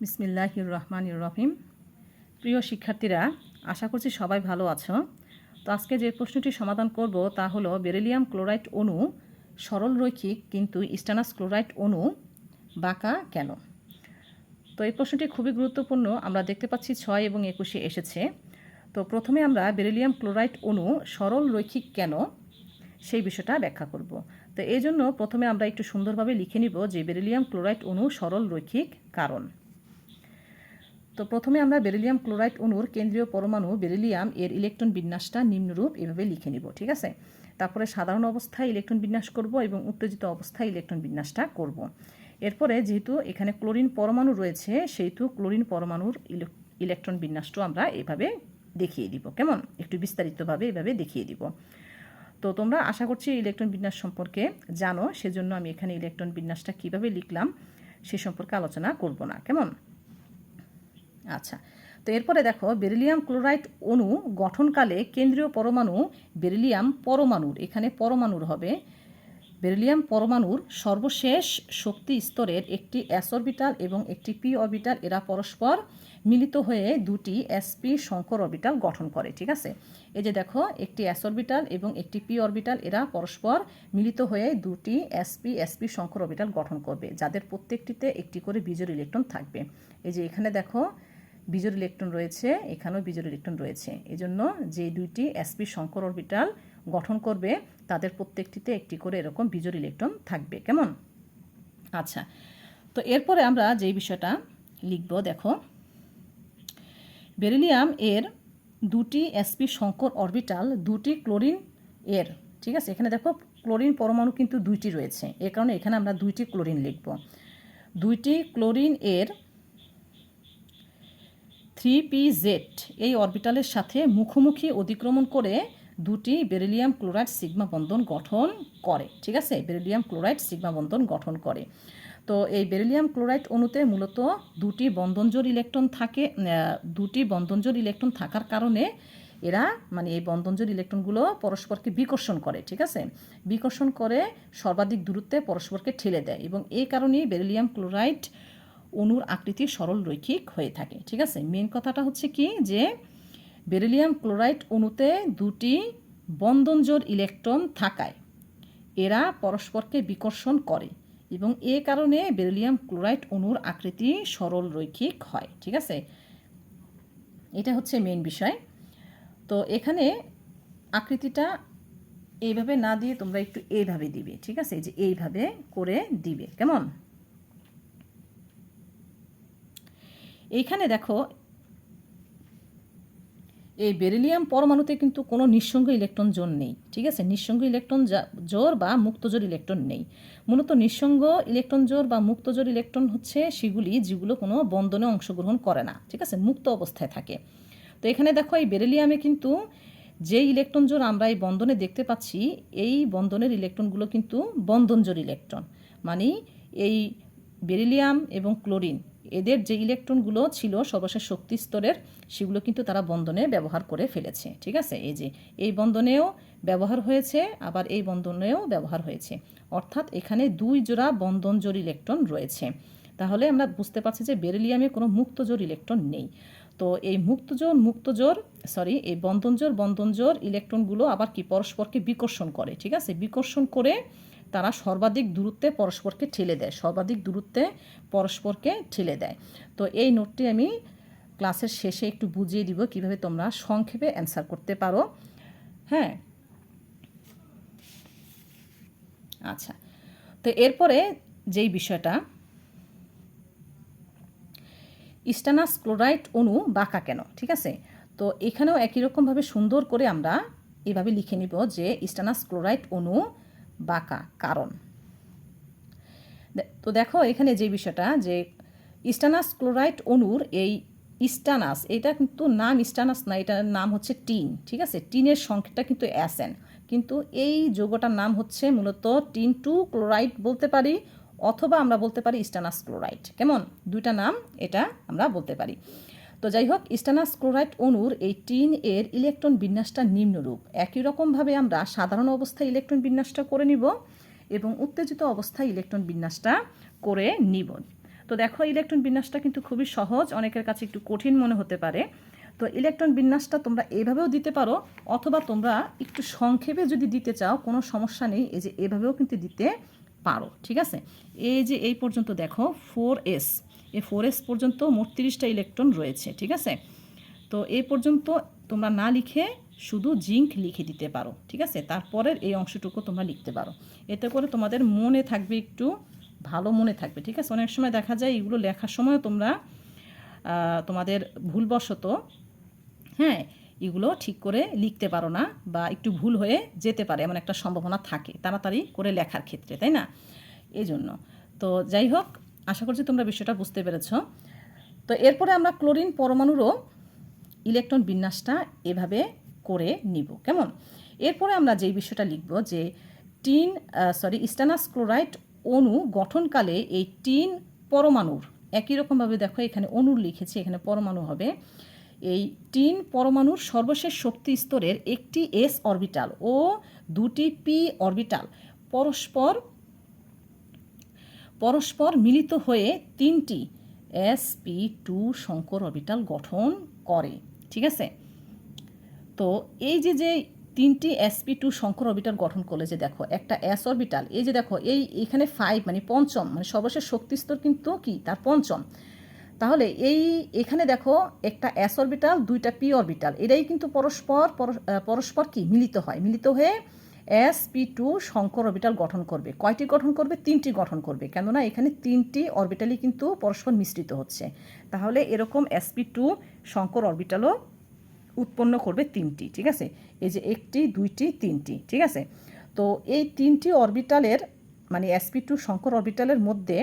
বিসমিল্লাহির রহমানির রহিম প্রিয় শিক্ষার্থীরা, আশা করছি সবাই ভালো আছো। তো আজকে যে প্রশ্নটি সমাধান করব তা হলো বেরিলিয়াম ক্লোরাইড অণু সরল রৈখিক কিন্তু স্টানাস ক্লোরাইড অণু বাঁকা কেন? তো এই প্রশ্নটি খুবই গুরুত্বপূর্ণ, আমরা দেখতে পাচ্ছি ছয় এবং একুশে এসেছে। তো প্রথমে আমরা বেরিলিয়াম ক্লোরাইড অণু সরল রৈখিক কেন সেই বিষয়টা ব্যাখ্যা করব। তো এই জন্য প্রথমে আমরা একটু সুন্দরভাবে লিখে নিব যে বেরিলিয়াম ক্লোরাইড অণু সরল রৈখিক কারণ। তো প্রথমে আমরা বেরিলিয়াম ক্লোরাইড অণুর কেন্দ্রীয় পরমাণু বেরিলিয়াম এর ইলেকট্রন বিন্যাসটা নিম্নরূপ এভাবে লিখে নিব, ঠিক আছে? তারপরে সাধারণ অবস্থায় ইলেকট্রন বিন্যাস করব এবং উত্তেজিত অবস্থায় ইলেকট্রন বিন্যাসটা করব। এরপরে যেহেতু এখানে ক্লোরিন পরমাণু রয়েছে, সেহেতু ক্লোরিন পরমাণুর ইলেকট্রন বিন্যাসটাও আমরা এভাবে দেখিয়ে দিব, কেমন? একটু বিস্তারিতভাবে এভাবে দেখিয়ে দিব। তো তোমরা আশা করছি ইলেকট্রন বিন্যাস সম্পর্কে জানো, সেজন্য আমি এখানে ইলেকট্রন বিন্যাসটা কীভাবে লিখলাম সে সম্পর্কে আলোচনা করব না, কেমন? আচ্ছা তো এরপরে দেখো, বেরিলিয়াম ক্লোরাইড অণু গঠনকালে কেন্দ্রীয় পরমাণু বেরিলিয়াম পরমাণুর, এখানে পরমাণুর হবে, বেরিলিয়াম পরমাণুর সর্বশেষ শক্তি স্তরের একটি এস অরবিটাল এবং একটি পি অরবিটাল এরা পরস্পর মিলিত হয়ে দুটি এসপি শঙ্কর অরবিটাল গঠন করে, ঠিক আছে? এই যে দেখো, একটি এস অরবিটাল এবং একটি পি অরবিটাল এরা পরস্পর মিলিত হয়ে দুটি এসপি এসপি শঙ্কর অরবিটাল গঠন করবে, যাদের প্রত্যেকটিতে একটি করে বিজোর ইলেকট্রন থাকবে। এই যে এখানে দেখো বিজোর ইলেকট্রন রয়েছে, এখানেও বিজোর ইলেকট্রন রয়েছে। এজন্য যে দুইটি এসপি শঙ্কর অরবিটাল গঠন করবে, তাদের প্রত্যেকটিতে একটি করে এরকম বিজোর ইলেকট্রন থাকবে। কেমন? আচ্ছা তো এরপরে আমরা যেই বিষয়টা লিখব, দেখো। বেরিলিয়াম এর দুটি এসপি শঙ্কর অরবিটাল, দুটি ক্লোরিন এর, ঠিক আছে? এখানে দেখো, ক্লোরিন পরমাণু কিন্তু দুইটি রয়েছে। এ কারণে এখানে আমরা দুইটি ক্লোরিন লিখব। দুইটি ক্লোরিন এর থ্রি পি জেড এই অরবিটালের সাথে মুখোমুখি অতিক্রমণ করে দুটি বেরিলিয়াম ক্লোরাইড সিগমা বন্ধন গঠন করে, ঠিক আছে? বেরিলিয়াম ক্লোরাইড সিগমা বন্ধন গঠন করে। তো এই বেরিলিয়াম ক্লোরাইড অণুতে মূলত দুটি বন্ধনজোর ইলেকট্রন থাকে দুটি বন্ধনজোর ইলেকট্রন থাকার কারণে এরা মানে এই বন্ধনজোর ইলেকট্রনগুলো পরস্পরকে বিকর্ষণ করে, ঠিক আছে? বিকর্ষণ করে সর্বাধিক দূরত্বে পরস্পরকে ঠেলে দেয় এবং এই কারণেই বেরিলিয়াম ক্লোরাইড অণুর আকৃতি সরল রৈখিক হয়ে থাকে, ঠিক আছে? মেন কথাটা হচ্ছে কি যে বেরিলিয়াম ক্লোরাইড অণুতে দুটি বন্ধনজোর ইলেকট্রন থাকায়, এরা পরস্পরকে বিকর্ষণ করে এবং এ কারণে বেরিলিয়াম ক্লোরাইড অণুর আকৃতি সরল রৈখিক হয়, ঠিক আছে? এটা হচ্ছে মেন বিষয়। তো এখানে আকৃতিটা এইভাবে না দিয়ে তোমরা একটু এইভাবে দিবে, ঠিক আছে? যে এইভাবে করে দিবে, কেমন? এইখানে দেখো, এই বেরিলিয়াম পরমাণুতে কিন্তু কোনো নিঃসঙ্গ ইলেকট্রন জোর নেই, ঠিক আছে? নিঃসঙ্গ ইলেকট্রন জোর বা মুক্তজোর ইলেকট্রন নেই। মূলত নিঃসঙ্গ ইলেকট্রন জোর বা মুক্তজোর ইলেকট্রন হচ্ছে সেগুলি যেগুলো কোনো বন্ধনে অংশগ্রহণ করে না, ঠিক আছে? মুক্ত অবস্থায় থাকে। তো এখানে দেখো, এই বেরিলিয়ামে কিন্তু যে ইলেকট্রন জোর আমরা এই বন্ধনে দেখতে পাচ্ছি, এই বন্ধনের ইলেকট্রনগুলো কিন্তু বন্ধনজোর ইলেকট্রন। মানে এই বেরিলিয়াম এবং ক্লোরিন এদের যে ইলেকট্রনগুলো ছিল সর্বশেষ শক্তি স্তরের, সেগুলো কিন্তু তারা বন্ধনে ব্যবহার করে ফেলেছে, ঠিক আছে? এই যে, এই বন্ধনেও ব্যবহার হয়েছে, আবার এই বন্ধনেও ব্যবহার হয়েছে। অর্থাৎ এখানে দুই জোড়া বন্ধন জোর ইলেকট্রন রয়েছে। তাহলে আমরা বুঝতে পারছি যে বেরিলিয়ামে কোনো মুক্তজোর ইলেকট্রন নেই। তো এই মুক্তজোর মুক্তজোর সরি এই বন্ধনজোর বন্ধনজোর ইলেকট্রনগুলো আবার কি পরস্পরকে বিকর্ষণ করে, ঠিক আছে? বিকর্ষণ করে তারা সর্বাধিক দূরত্বে পরস্পরকে ঠেলে দেয়, সর্বাধিক দূরত্বে পরস্পরকে ঠেলে দেয়। তো এই নোটটি আমি ক্লাসের শেষে একটু বুঝিয়ে দিব কীভাবে তোমরা সংক্ষেপে অ্যান্সার করতে পারো। হ্যাঁ? আচ্ছা। তো এরপরে যেই বিষয়টা ইস্টানাস ক্লোরাইড অণু বাঁকা কেন? ঠিক আছে? তো এখানেও একই রকমভাবে সুন্দর করে আমরা এভাবে লিখে নিব যে ইস্টানাস ক্লোরাইড অণু বাঁকা কারণ। তো দেখো এখানে যে বিষয়টা যে ইস্টানাস ক্লোরাইড অণুর এই ইস্টানাস, এটা কিন্তু নাম ইস্টানাস না, এটার নাম হচ্ছে টিন, ঠিক আছে? টিনের সংখ্যাটা কিন্তু অ্যাসেন। কিন্তু এই যৌগটার নাম হচ্ছে মূলত টিন টু ক্লোরাইড বলতে পারি, অথবা আমরা বলতে পারি ইস্টানাস ক্লোরাইড। কেমন? দুইটা নাম, এটা আমরা বলতে পারি। তো যাই হোক স্টানাস ক্লোরাইড অণুর এই টিন এর ইলেকট্রন বিন্যাসটা নিম্নরূপ। একই রকমভাবে আমরা সাধারণ অবস্থায় ইলেকট্রন বিন্যাসটা করে নিব এবং উত্তেজিত অবস্থায় ইলেকট্রন বিন্যাসটা করে নিব। তো দেখো, ইলেকট্রন বিন্যাসটা কিন্তু খুবই সহজ, অনেকের কাছে একটু কঠিন মনে হতে পারে। তো ইলেকট্রন বিন্যাসটা তোমরা এইভাবেও দিতে পারো, অথবা তোমরা একটু সংক্ষেপে যদি দিতে চাও, কোনো সমস্যা নেই, এই যে এভাবেও কিন্তু দিতে পারো, ঠিক আছে? এই যে এই পর্যন্ত দেখো, ফোর এস। এই ফোর এস পর্যন্ত মোট তিরিশটা ইলেকট্রন রয়েছে, ঠিক আছে? তো এ পর্যন্ত তোমরা না লিখে শুধু জিঙ্ক লিখে দিতে পারো, ঠিক আছে? তারপরের এই অংশটুকু তোমরা লিখতে পারো। এতে করে তোমাদের মনে থাকবে একটু ভালো মনে থাকবে, ঠিক আছে? অনেক সময় দেখা যায় এগুলো লেখার সময় তোমরা তোমাদের ভুলবশত হ্যাঁ এগুলো ঠিক করে লিখতে পারো না বা একটু ভুল হয়ে যেতে পারে, এমন একটা সম্ভাবনা থাকে, তাড়াতাড়ি করে লেখার ক্ষেত্রে, তাই না? এই জন্য তো যাই হোক আশা করছি তোমরা বিষয়টা বুঝতে পেরেছ। তো এরপরে আমরা ক্লোরিন পরমাণুরও ইলেকট্রন বিন্যাসটা এভাবে করে নিব, কেমন? এরপরে আমরা যেই বিষয়টা লিখব যে টিন সরি স্টানাস ক্লোরাইড অণু গঠনকালে এই টিন পরমাণুর, একই রকমভাবে দেখো এখানে অণুর লিখেছি, এখানে পরমাণু হবে। এই টিন পরমাণুর সর্বশেষ শক্তি স্তরের একটি এস অরবিটাল ও দুটি পি অরবিটাল পরস্পর পরস্পর মিলিত হয়ে তিনটি এস পি টু শঙ্কর অবিটাল গঠন করে, ঠিক আছে? তো এই যে যে তিনটি এসপি টু শঙ্কর অবিটাল গঠন করলে যে দেখো, একটা এস অরবিটাল, এই যে দেখো, এই এখানে ফাইভ মানে পঞ্চম মানে সর্বশেষ শক্তিস্তর কিন্তু কি? তার পঞ্চম। তাহলে এই এখানে দেখো, একটা এস অরবিটাল, দুইটা পি অরবিটাল এটাই কিন্তু পরস্পর পরস্পর কি? মিলিত হয়। মিলিত হয়ে এস পি টু শঙ্কর অরবিটাল গঠন করবে। কয়টি গঠন করবে? তিনটি গঠন করবে। কেননা এখানে তিনটি অরবিটালই কিন্তু পরস্পর মিশ্রিত হচ্ছে। তাহলে এরকম এসপি টু শঙ্কর অরবিটালও উৎপন্ন করবে তিনটি, ঠিক আছে? এই যে একটি, দুইটি, তিনটি, ঠিক আছে? তো এই তিনটি অরবিটালের মানে এসপি টু শঙ্কর অরবিটালের মধ্যে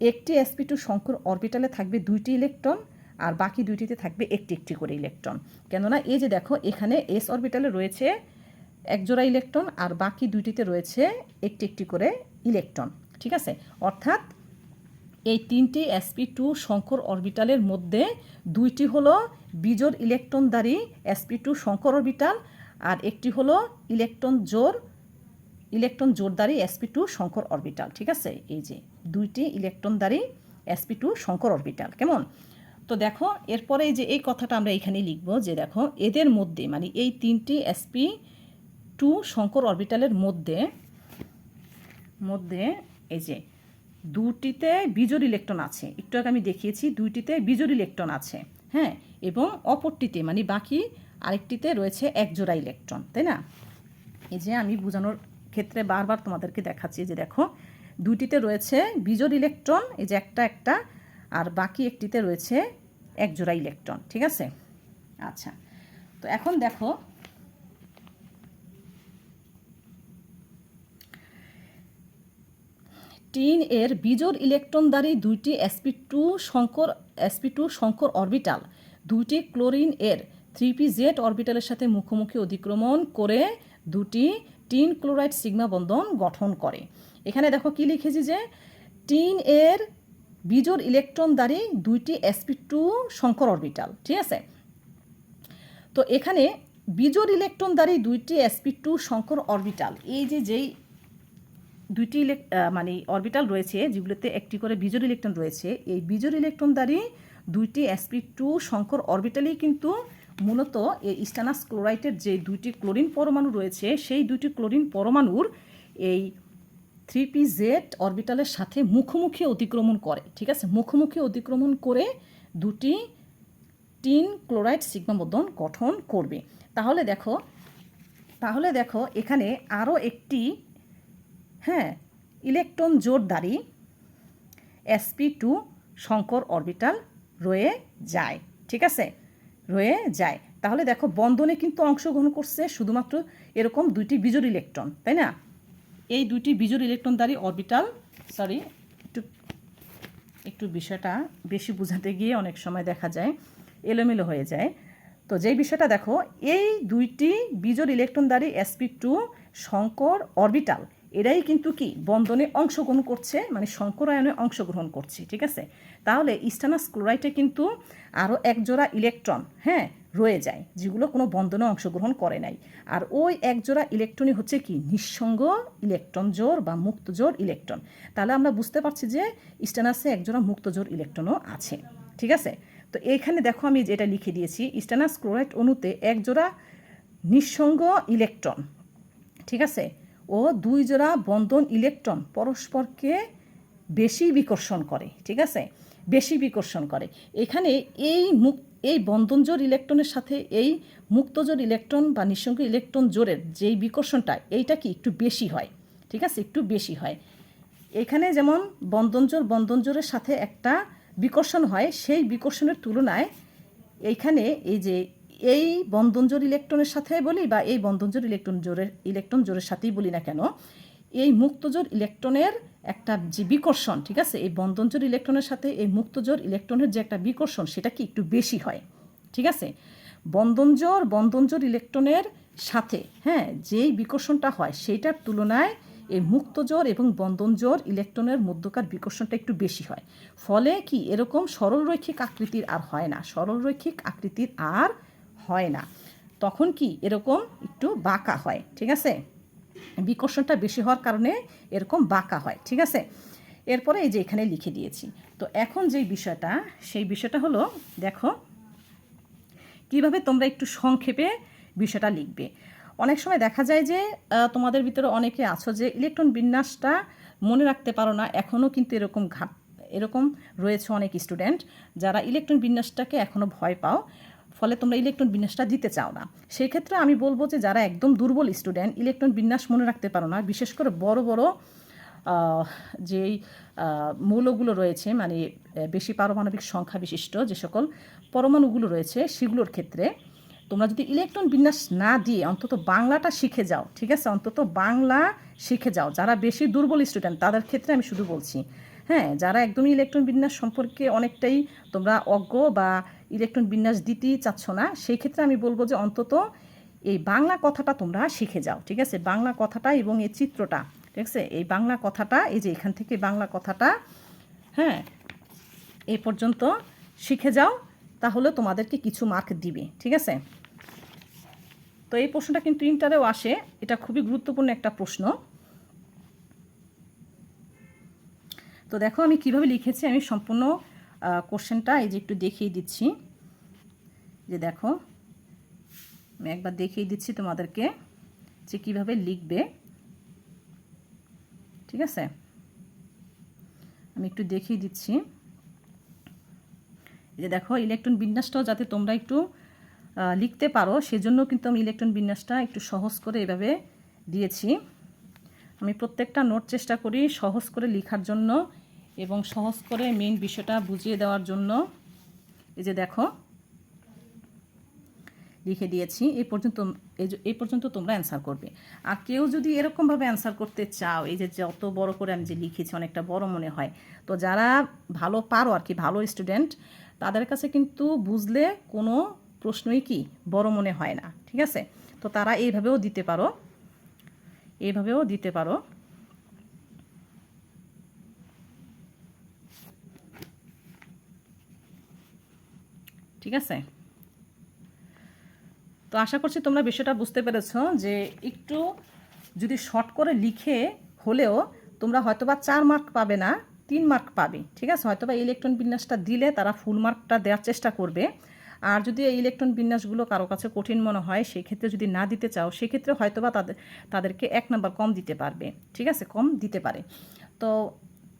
একটি এসপি টু শঙ্কর অরবিটালে থাকবে দুইটি ইলেকট্রন আর বাকি দুইটিতে থাকবে একটি একটি করে ইলেকট্রন কেননা এই যে দেখো, এখানে এস অরবিটালে রয়েছে একজোড়া ইলেকট্রন আর বাকি দুইটিতে রয়েছে একটি একটি করে ইলেকট্রন, ঠিক আছে? অর্থাৎ এই তিনটি এসপি টু শঙ্কর অরবিটালের মধ্যে দুইটি হলো বিজোড় ইলেকট্রনধারী এসপি টু শঙ্কর অরবিটাল আর একটি হলো ইলেকট্রন জোর ইলেকট্রন জোরদারি এসপি টু শঙ্কর অরবিটাল, ঠিক আছে? এই যে দুইটি ইলেকট্রনধারী এসপি টু শঙ্কর অরবিটাল, কেমন? তো দেখো, এরপরে যে এই কথাটা আমরা এখানে লিখব যে দেখো, এদের মধ্যে মানে এই তিনটি এসপি টু শঙ্কর অরবিটালের মধ্যে মধ্যে এই যে দুটিতে বিজোড় ইলেকট্রন আছে। একটু আগে আমি দেখিয়েছি, দুইটিতে বিজোড় ইলেকট্রন আছে হ্যাঁ? এবং অপরটিতে মানে বাকি আরেকটিতে রয়েছে একজোড়া ইলেকট্রন, তাই না? এই যে আমি বোঝানোর ক্ষেত্রে বারবার তোমাদেরকে দেখাচ্ছি যে দেখো, দুইটিতে রয়েছে বিজোড় ইলেকট্রন, এই যে একটা একটা, আর বাকি একটিতে রয়েছে একজোড়া ইলেকট্রন, ঠিক আছে? আচ্ছা তো এখন দেখো টিন এর বিজোড় ইলেকট্রনধারী দুইটি এসপি টু শঙ্কর এসপি টু শঙ্কর অরবিটাল দুইটি ক্লোরিন এর থ্রি পি জেড অরবিটালের সাথে মুখোমুখি অতিক্রমণ করে দুটি টিন ক্লোরাইড সিগমা বন্ধন গঠন করে। এখানে দেখো কি লিখেছি যে, টিন এর বিজোড় ইলেকট্রনধারী দুইটি এসপি টু শঙ্কর অরবিটাল ঠিক আছে? তো এখানে বিজোড় ইলেকট্রনধারী দুইটি এসপি টু শঙ্কর অরবিটাল এই যে যেই দুইটি মানে অরবিটাল রয়েছে, যেগুলোতে একটি করে বিজোড় ইলেকট্রন রয়েছে। এই বিজোড় ইলেকট্রনধারী দুইটি এসপি টু শঙ্কর অরবিটালেই কিন্তু মূলত এই স্টানাস ক্লোরাইটের যে দুইটি ক্লোরিন পরমাণু রয়েছে, সেই দুইটি ক্লোরিন পরমাণুর এই থ্রি পি জেড অরবিটালের সাথে মুখোমুখি অতিক্রমণ করে, ঠিক আছে? মুখোমুখি অতিক্রমণ করে দুটি টিন ক্লোরাইড সিগমা গঠন করবে। তাহলে দেখো তাহলে দেখো, এখানে আরও একটি হ্যাঁ ইলেকট্রন জোরদারি এসপি টু শঙ্কর অরবিটাল রয়ে যায়, ঠিক আছে? রয়ে যায়। তাহলে দেখো, বন্ধনে কিন্তু অংশগ্রহণ করছে শুধুমাত্র এরকম দুইটি বিজোড় ইলেকট্রন, তাই না? এই দুইটি বিজোড় ইলেকট্রনধারী অরবিটাল সরি একটু একটু বিষয়টা বেশি বোঝাতে গিয়ে অনেক সময় দেখা যায়, এলোমেলো হয়ে যায়। তো যেই বিষয়টা দেখো, এই দুইটি বিজোড় ইলেকট্রনধারী এসপি টু শঙ্কর অরবিটাল এরাই কিন্তু কি বন্ধনে অংশগ্রহণ করছে মানে শঙ্করায়নে অংশগ্রহণ করছে, ঠিক আছে? তাহলে ইস্টানাস ক্লোরাইটে কিন্তু আরও একজোড়া ইলেকট্রন হ্যাঁ রয়ে যায়, যেগুলো কোনো বন্ধনে অংশগ্রহণ করে নাই। আর ওই একজোড়া ইলেকট্রনই হচ্ছে কি? নিঃসঙ্গ ইলেকট্রন জোর বা মুক্ত জোর ইলেকট্রন। তাহলে আমরা বুঝতে পারছি যে ইস্টানাসে একজোড়া মুক্ত জোর ইলেকট্রনও আছে, ঠিক আছে? তো এইখানে দেখো আমি যেটা লিখে দিয়েছি স্টেনাস ক্লোরাইড অণুতে একজোড়া নিঃসঙ্গ ইলেকট্রন, ঠিক আছে? ও দুই জোড়া বন্ধন ইলেকট্রন পরস্পরকে বেশি বিকর্ষণ করে, ঠিক আছে? বেশি বিকর্ষণ করে। এখানে এই মুক, এই বন্ধনজোর ইলেকট্রনের সাথে এই মুক্তজোর ইলেকট্রন বা নিঃসঙ্গ ইলেকট্রন জোরের যেই বিকর্ষণটা, এইটা কি একটু বেশি হয়? ঠিক আছে? একটু বেশি হয়। এখানে যেমন বন্ধনজোর বন্ধনজোরের সাথে একটা বিকর্ষণ হয়, সেই বিকর্ষণের তুলনায় এইখানে এই যে এই বন্ধন জোর ইলেকট্রনের সাথে বলি বা এই বন্ধনজোর ইলেকট্রন জোরের ইলেকট্রন জোরের সাথেই বলি না কেন, এই মুক্তজোর ইলেকট্রনের একটা যে বিকর্ষণ, ঠিক আছে? এই বন্ধনজোর ইলেকট্রনের সাথে এই মুক্তজোর ইলেকট্রনের যে একটা বিকর্ষণ, সেটা কি একটু বেশি হয়, ঠিক আছে? বন্ধনজোর বন্ধনজোর ইলেকট্রনের সাথে হ্যাঁ যেই বিকর্ষণটা হয়, সেইটার তুলনায় এই মুক্তজোর এবং বন্ধনজোর ইলেকট্রনের মধ্যকার বিকর্ষণটা একটু বেশি হয়। ফলে কি? এরকম সরলরৈখিক আকৃতির আর হয় না। সরলরৈখিক আকৃতির আর হয় না। তখন কি এরকম একটু বাঁকা হয়, ঠিক আছে? বিকর্ষণটা বেশি হওয়ার কারণে এরকম বাঁকা হয়, ঠিক আছে? এরপরে এই যে এখানে লিখে দিয়েছি। তো এখন যেই বিষয়টা, সেই বিষয়টা হলো, দেখো, কীভাবে তোমরা একটু সংক্ষেপে বিষয়টা লিখবে। অনেক সময় দেখা যায় যে তোমাদের ভিতরে অনেকে আছো যে, ইলেকট্রন বিন্যাসটা মনে রাখতে পারো না এখনও কিন্তু এরকম ঘাট, এরকম রয়েছে অনেক স্টুডেন্ট, যারা ইলেকট্রন বিন্যাসটাকে এখনও ভয় পাও। ফলে তোমরা ইলেকট্রন বিন্যাসটা দিতে চাও না। সেই ক্ষেত্রে আমি বলব যে যারা একদম দুর্বল স্টুডেন্ট ইলেকট্রন বিন্যাস মনে রাখতে পারো না। বিশেষ করে বড় বড় যেই মৌলগুলো রয়েছে মানে বেশি পারমাণবিক সংখ্যা বিশিষ্ট যে সকল পরমাণুগুলো রয়েছে, সেগুলোর ক্ষেত্রে তোমরা যদি ইলেকট্রন বিন্যাস না দিয়ে অন্তত বাংলাটা শিখে যাও, ঠিক আছে? অন্তত বাংলা শিখে যাও। যারা বেশি দুর্বল স্টুডেন্ট তাদের ক্ষেত্রে আমি শুধু বলছি হ্যাঁ যারা একদমই ইলেকট্রন বিন্যাস সম্পর্কে অনেকটাই তোমরা অজ্ঞ বা ইলেকট্রন বিন্যাস দিতেই চাচ্ছ না, সেই ক্ষেত্রে আমি বলব যে অন্তত এই বাংলা কথাটা তোমরা শিখে যাও, ঠিক আছে? বাংলা কথাটা এবং এই চিত্রটা, ঠিক আছে? এই বাংলা কথাটা, এই যে এখান থেকে বাংলা কথাটা হ্যাঁ এ পর্যন্ত শিখে যাও, তাহলে তোমাদেরকে কিছু মার্ক দিবে, ঠিক আছে? তো এই প্রশ্নটা কিন্তু ইন্টারেও আসে, এটা খুবই গুরুত্বপূর্ণ একটা প্রশ্ন। তো দেখো আমি কীভাবে লিখেছি, আমি সম্পূর্ণ কোশ্চেনটা এই যে একটু দেখিয়ে দিচ্ছি। যে দেখো, আমি একবার দেখিয়ে দিচ্ছি তোমাদেরকে যে কীভাবে লিখবে। ঠিক আছে? আমি একটু দেখিয়ে দিচ্ছি। যে দেখো, ইলেকট্রন বিন্যাসটাও যাতে তোমরা একটু লিখতে পারো, সেজন্য কিন্তু আমি ইলেকট্রন বিন্যাসটা একটু সহজ করে এভাবে দিয়েছি। আমি প্রত্যেকটা নোট চেষ্টা করি সহজ করে লেখার জন্য এবং সহজ করে মেইন বিষয়টা বুঝিয়ে দেওয়ার জন্য এই যে দেখো, লিখে দিয়েছি এই পর্যন্ত এই পর্যন্ত তোমরা অ্যান্সার করবে। আর কেউ যদি এরকমভাবে অ্যান্সার করতে চাও, এই যে যত বড় করে আমি যে লিখেছি, অনেকটা বড় মনে হয়, তো যারা ভালো পারো আর কি, ভালো স্টুডেন্ট তাদের কাছে কিন্তু বুঝলে কোনো প্রশ্নই কি, বড় মনে হয় না, ঠিক আছে? তো তারা এইভাবেও দিতে পারো, এইভাবেও দিতে পারো। ঠিক আছে? তো আশা করছি তোমরা বিষয়টা বুঝতে পেরেছ যে একটু যদি শর্ট করে লিখে হলেও তোমরা হয়তোবা চার মার্ক পাবে না, তিন মার্ক পাবে, ঠিক আছে? হয়তোবা ইলেকট্রন বিন্যাসটা দিলে তারা ফুল মার্কটা দেওয়ার চেষ্টা করবে। আর যদি এই ইলেকট্রন বিন্যাসগুলো কারও কাছে কঠিন মনে হয়, সেক্ষেত্রে যদি না দিতে চাও, সেক্ষেত্রে হয়তোবা তাদের, তাদেরকে এক নাম্বার কম দিতে পারবে, ঠিক আছে? কম দিতে পারে। তো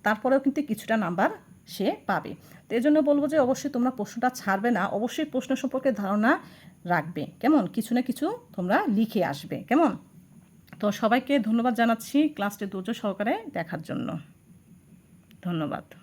তারপরেও কিন্তু কিছুটা নাম্বার সে পাবে। তো জন্য বলব যে অবশ্যই তোমরা প্রশ্নটা ছাড়বে না। অবশ্যই প্রশ্ন সম্পর্কে ধারণা রাখবে। কেমন? কিছু না কিছু তোমরা লিখে আসবে। কেমন? তো সবাইকে ধন্যবাদ জানাচ্ছি ক্লাসটি ধৈর্য সহকারে দেখার জন্য। ধন্যবাদ।